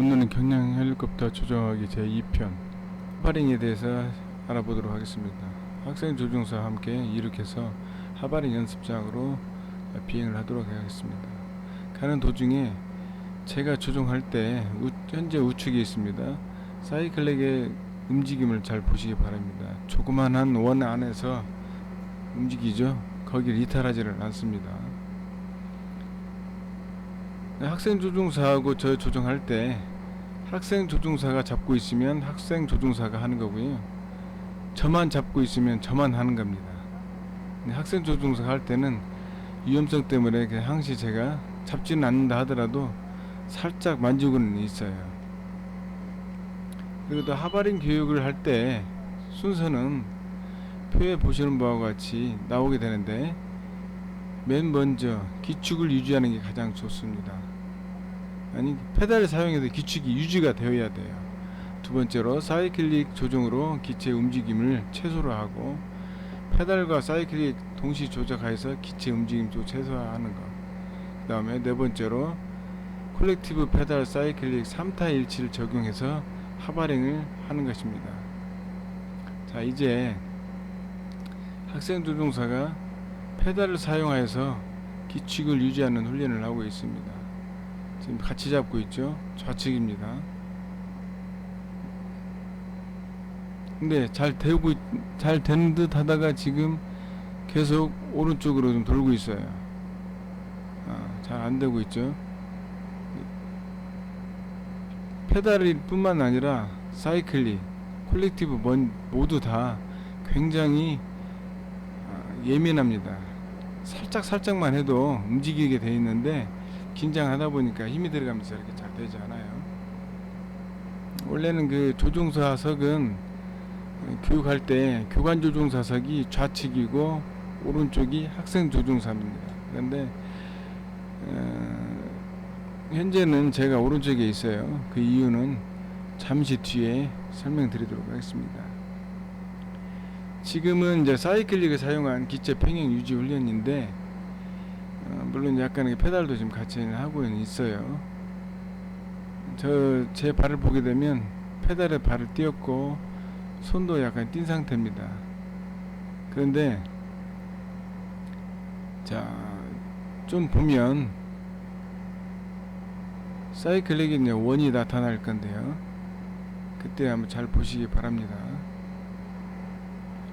웃는 경량 헬리콥터 조종하기 제2편 하바링에 대해서 알아보도록 하겠습니다. 학생 조종사와 함께 이륙해서 하바링 연습장으로 비행을 하도록 하겠습니다. 가는 도중에 제가 조종할 때 우- 현재 우측에 있습니다. 사이클렉의 움직임을 잘 보시기 바랍니다. 조그만한 원 안에서 움직이죠. 거길 이탈하지를 않습니다. 네, 학생 조종사하고 저 조종할 때 학생 조종사가 잡고 있으면 학생 조종사가 하는 거고요. 저만 잡고 있으면 저만 하는 겁니다. 학생 조종사가 할 때는 위험성 때문에 그냥 항시 제가 잡지는 않는다 하더라도 살짝 만지고는 있어요. 그리고 또 하바링 교육을 할 때 순서는 표에 보시는 바와 같이 나오게 되는데 맨 먼저 기축을 유지하는 게 가장 좋습니다. 아니 페달을 사용해서 기축이 유지가 되어야 돼요. 두 번째로 사이클릭 조종으로 기체 움직임을 최소로 하고 페달과 사이클릭 동시 조작하여서 기체 움직임도 최소화하는 것. 그 다음에 네 번째로 콜렉티브 페달 사이클릭 3타 일치를 적용해서 하바링을 하는 것입니다. 자 이제 학생 조종사가 페달을 사용하여서 기축을 유지하는 훈련을 하고 있습니다. 지금 같이 잡고 있죠. 좌측입니다. 근데 잘 되고 있- 잘 되는 듯 하다가 지금 계속 오른쪽으로 좀 돌고 있어요. 아, 잘 안 되고 있죠. 페달이 뿐만 아니라 사이클리, 콜렉티브 먼- 모두 다 굉장히 아, 예민합니다. 살짝 살짝만 해도 움직이게 돼 있는데 긴장하다 보니까 힘이 들어가면서 이렇게 잘 되지 않아요. 원래는 그 조종사석은 교육할 때 교관 조종사석이 좌측이고 오른쪽이 학생 조종사입니다. 그런데 어, 현재는 제가 오른쪽에 있어요. 그 이유는 잠시 뒤에 설명드리도록 하겠습니다. 지금은 이제 사이클릭을 사용한 기체 평행 유지 훈련인데 어, 물론 약간의 페달도 지금 같이 하고는 있어요. 저 제 발을 보게 되면 페달에 발을 띄었고 손도 약간 띈 상태입니다. 그런데 자 좀 보면 사이클릭에 이제 원이 나타날 건데요. 그때 한번 잘 보시기 바랍니다.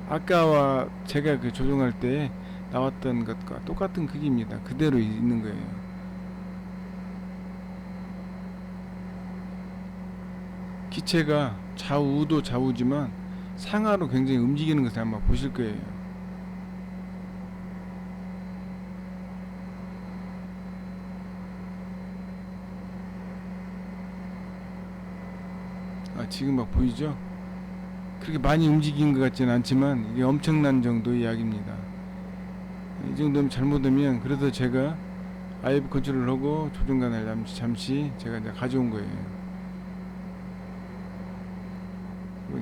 아까와 제가 그 조종할 때 나왔던 것과 똑같은 크기입니다. 그대로 있는 거예요. 기체가 좌우도 좌우지만 상하로 굉장히 움직이는 것을 아마 보실 거예요. 아, 지금 막 보이죠? 그렇게 많이 움직이는 것 같지는 않지만 이게 엄청난 정도의 약입니다. 이 정도면 잘못하면 그래서 제가 아이브 컨트롤을 하고 조종관을 잠시, 잠시 제가 이제 가져온 거예요.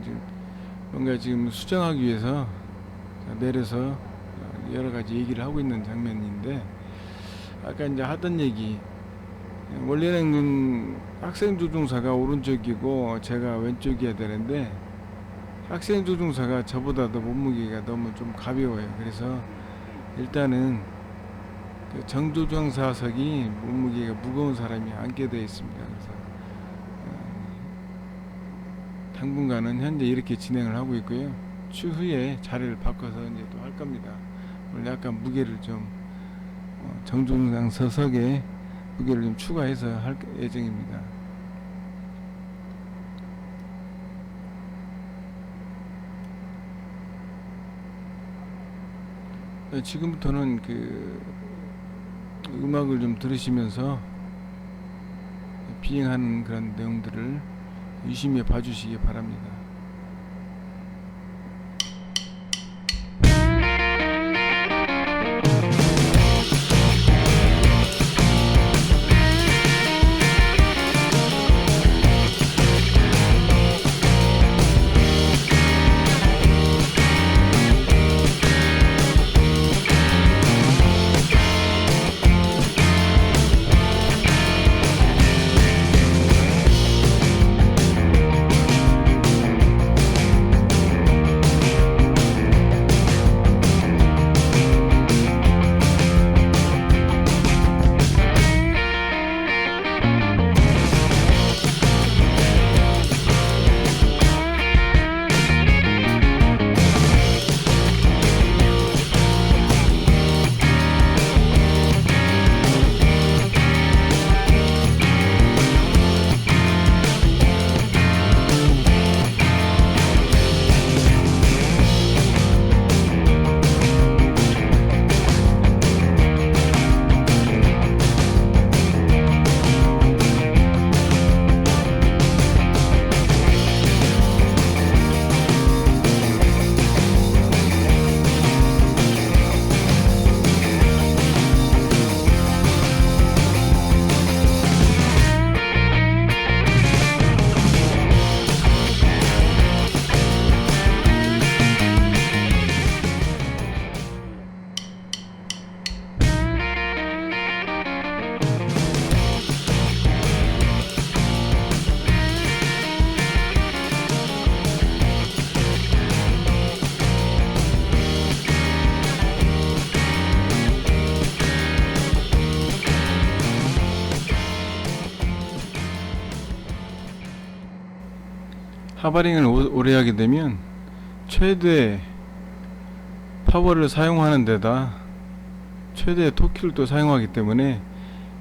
이제 뭔가 지금 수정하기 위해서 내려서 여러 가지 얘기를 하고 있는 장면인데 아까 이제 하던 얘기 원래는 그 학생 조종사가 오른쪽이고 제가 왼쪽이어야 되는데 학생 조종사가 저보다도 몸무게가 너무 좀 가벼워요. 그래서 일단은 그 정조종사석이 몸무게가 무거운 사람이 앉게 되어 있습니다. 그래서 어, 당분간은 현재 이렇게 진행을 하고 있고요. 추후에 자리를 바꿔서 이제 또 할 겁니다. 오늘 약간 무게를 좀 어, 정조종상 서석에 무게를 좀 추가해서 할 예정입니다. 네, 지금부터는 그 음악을 좀 들으시면서 비행하는 그런 내용들을 유심히 봐주시기 바랍니다. 하바링을 오- 오래 하게 되면 최대 파워를 사용하는 데다 최대 토키를 또 사용하기 때문에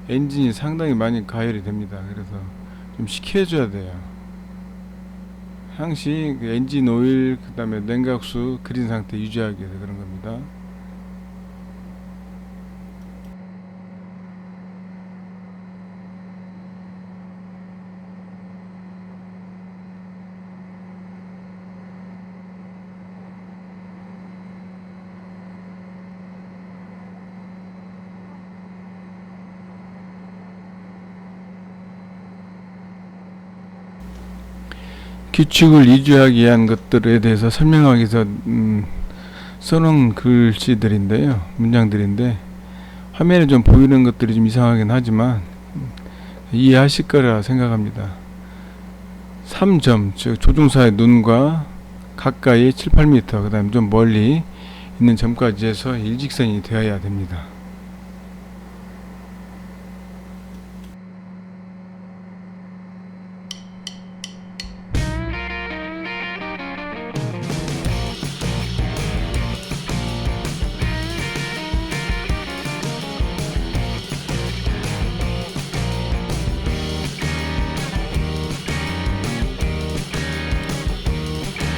엔진이 상당히 많이 가열이 됩니다. 그래서 좀 식혀줘야 돼요. 항시 그 엔진 오일 그 다음에 냉각수 그린 상태 유지하기 위해서 그런 겁니다. 규칙을 유지하기 위한 것들에 대해서 설명하기 위해서 음, 써놓은 글씨들인데요. 문장들인데 화면에 좀 보이는 것들이 좀 이상하긴 하지만 음, 이해하실 거라 생각합니다. 3점, 즉 조종사의 눈과 가까이 7, 8m, 그 다음에 좀 멀리 있는 점까지 해서 일직선이 되어야 됩니다.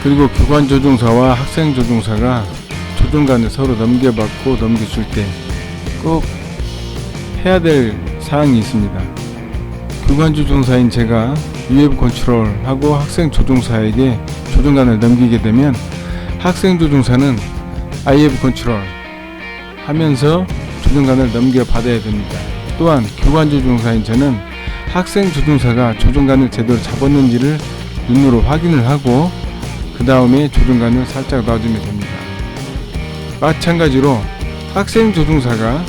그리고 교관 조종사와 학생 조종사가 조종관을 서로 넘겨받고 넘겨줄 때 꼭 해야 될 사항이 있습니다. 교관 조종사인 제가 UF 컨트롤하고 학생 조종사에게 조종관을 넘기게 되면 학생 조종사는 IF 컨트롤 하면서 조종관을 넘겨받아야 됩니다. 또한 교관 조종사인 저는 학생 조종사가 조종관을 제대로 잡았는지를 눈으로 확인을 하고 그 다음에 조종관을 살짝 놔주면 됩니다. 마찬가지로 학생 조종사가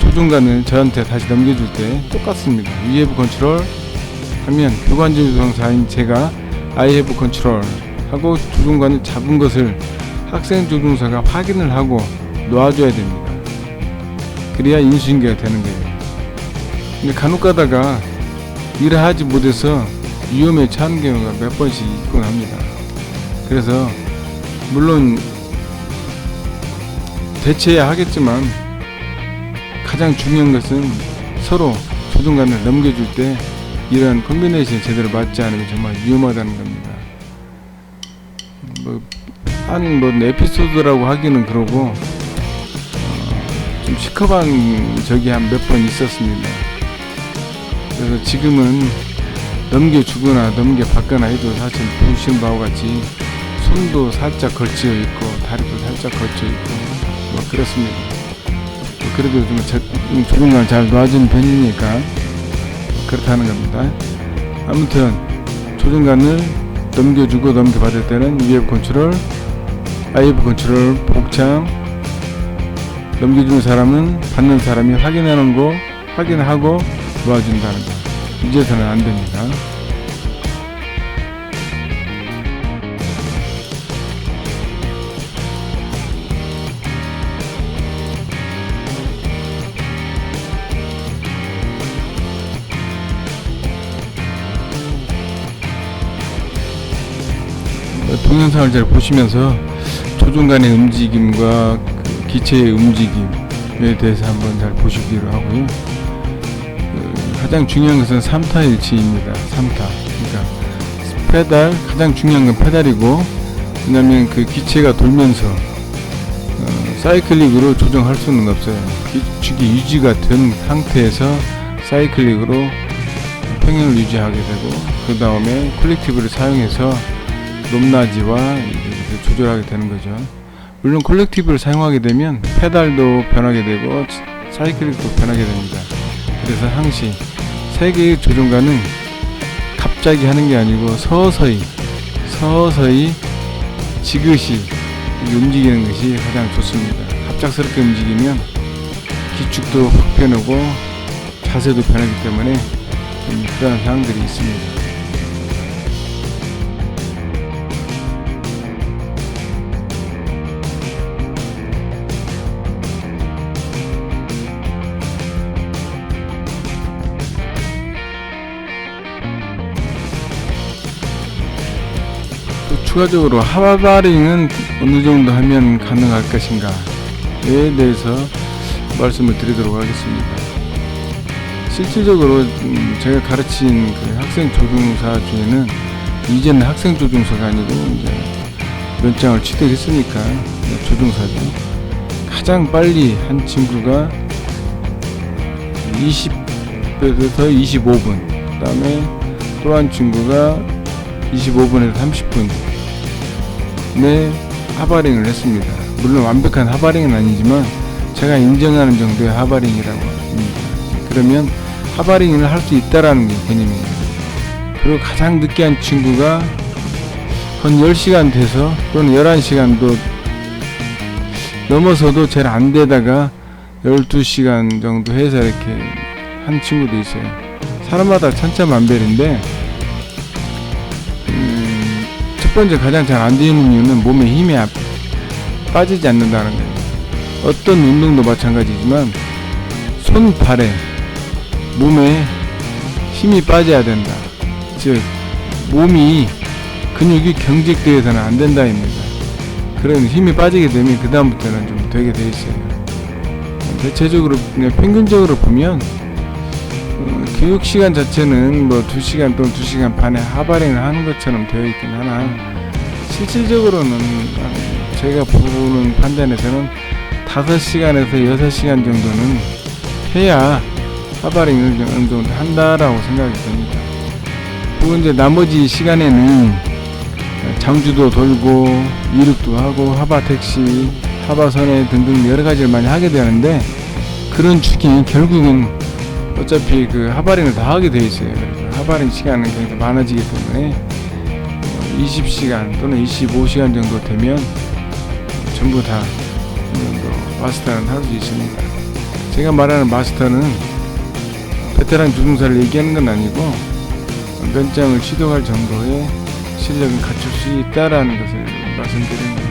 조종관을 저한테 다시 넘겨줄 때 똑같습니다. Have control 하면 교관 조종사인 제가 have control 하고 조종관을 잡은 것을 학생 조종사가 확인을 하고 놔줘야 됩니다. 그래야 인수인계가 되는 거예요. 근데 간혹 가다가 일을 하지 못해서 위험에 처하는 경우가 몇 번씩 있곤 합니다. 그래서 물론 대체해야 하겠지만 가장 중요한 것은 서로 조종관을 넘겨줄 때 이런 컨비네이션이 제대로 맞지 않으면 정말 위험하다는 겁니다. 뭐 한 뭐 에피소드라고 하기는 그러고 어, 좀 시커먼 적이 한 몇 번 있었습니다. 그래서 지금은 넘겨주거나 넘겨받거나 해도 사실 보시는 바와 같이 손도 살짝 걸쳐 있고 다리도 살짝 걸쳐 있고 뭐 그렇습니다. 뭐 그래도 좀 조종관 잘 놔준 편이니까 그렇다는 겁니다. 아무튼 조종관을 넘겨주고 넘겨받을 때는 위협 컨트롤, 아이브 컨트롤, 복창 넘겨주는 사람은 받는 사람이 확인하는 거 확인하고 놓아준다는 거. 이제서는 안 됩니다. 동영상을 잘 보시면서 조종관의 움직임과 그 기체의 움직임에 대해서 한번 잘 보시기로 하고요. 그 가장 중요한 것은 3타 일치입니다. 3타. 그러니까 페달 가장 중요한 건 페달이고 왜냐하면 그 기체가 돌면서 어, 사이클릭으로 조정할 수는 없어요. 기축이 유지가 된 상태에서 사이클릭으로 평행을 유지하게 되고 그 다음에 콜렉티브를 사용해서 높낮이와 조절하게 되는 거죠. 물론 콜렉티브를 사용하게 되면 페달도 변하게 되고 사이클릭도 변하게 됩니다. 그래서 항시 세계의 조종관은 갑자기 하는 게 아니고 서서히 서서히 지그시 움직이는 것이 가장 좋습니다. 갑작스럽게 움직이면 기축도 확 변하고 자세도 변하기 때문에 좀 그런 사항들이 있습니다. 추가적으로 하바링은 어느 정도 하면 가능할 것인가에 대해서 말씀을 드리도록 하겠습니다. 실질적으로 음, 제가 가르친 그 학생 조종사 중에는 이제는 학생 조종사가 아니고 이제 면장을 취득했으니까 조종사죠. 가장 빨리 한 친구가 20에서 25분, 그 다음에 또 한 친구가 25분에서 30분 내 하바링을 했습니다. 물론 완벽한 하바링은 아니지만 제가 인정하는 정도의 하바링이라고 합니다. 그러면 하바링을 할 수 있다라는 게 개념입니다. 그리고 가장 늦게 한 친구가 한 10시간 돼서 또는 11시간도 넘어서도 제일 안 되다가 12시간 정도 해서 이렇게 한 친구도 있어요. 사람마다 천차만별인데 번째 가장 잘 안 되는 이유는 몸에 힘이 아- 빠지지 않는다는 거예요. 어떤 운동도 마찬가지지만 손, 발에 몸에 힘이 빠져야 된다. 즉 몸이 근육이 경직되어서는 안 된다입니다. 그런 힘이 빠지게 되면 그 다음부터는 좀 되게 돼 있어요. 대체적으로 그냥 평균적으로 보면 어, 교육 시간 자체는 뭐 2시간 또는 2시간 반에 하바링을 하는 것처럼 되어 있긴 하나 실질적으로는 어, 제가 보는 판단에서는 5시간에서 6시간 정도는 해야 좀 어느 정도 한다라고 생각이 듭니다. 그리고 이제 나머지 시간에는 장주도 돌고 이륙도 하고 하바 택시, 하바선에 등등 여러 가지를 많이 하게 되는데 그런 중에 결국은 어차피 그 하바링을 다 하게 돼 있어요. 하바링 시간은 굉장히 많아지기 때문에 어, 20시간 또는 25시간 정도 되면 전부 다 어느 정도 마스터는 할 수 있습니다. 제가 말하는 마스터는 베테랑 조종사를 얘기하는 건 아니고 면장을 취득할 정도의 실력을 갖출 수 있다라는 것을 말씀드리는 겁니다.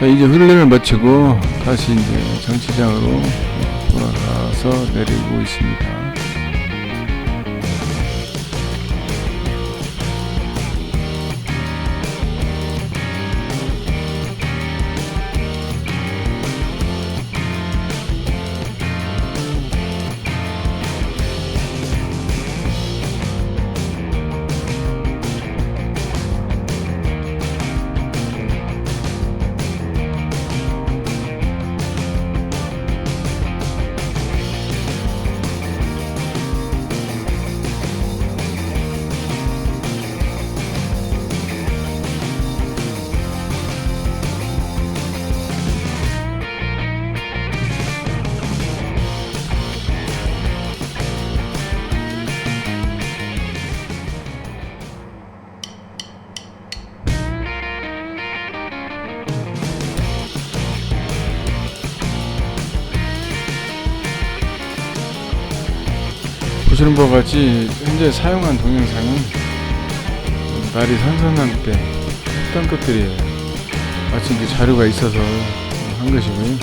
자 이제 훈련을 마치고 다시 이제 정치장으로 돌아가서 내리고 있습니다. 보시는 바와 같이 현재 사용한 동영상은 날이 선선할 때 했던 것들이에요. 마치 이제 자료가 있어서 한 것이고요.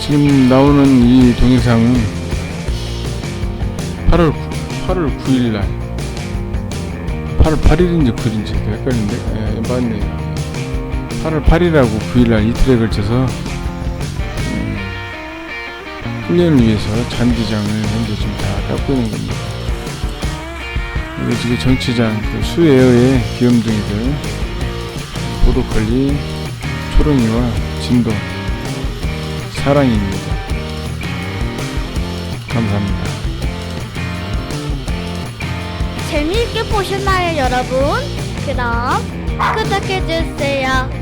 지금 나오는 이 동영상은 8월 8월 9일 날 8월 8일인지 9일인지 헷갈리는데 예, 맞네요. 8월 8일하고 9일 날 이틀에 걸쳐서 음, 훈련을 위해서 잔디장을 현재 지금 다 깎고 있는 겁니다. 그리고 지금 정치장 그 수에어의 귀염둥이들 보도컬리 초롱이와 진동 사랑입니다. 감사합니다. 재미있게 보셨나요, 여러분? 그럼 구독해주세요.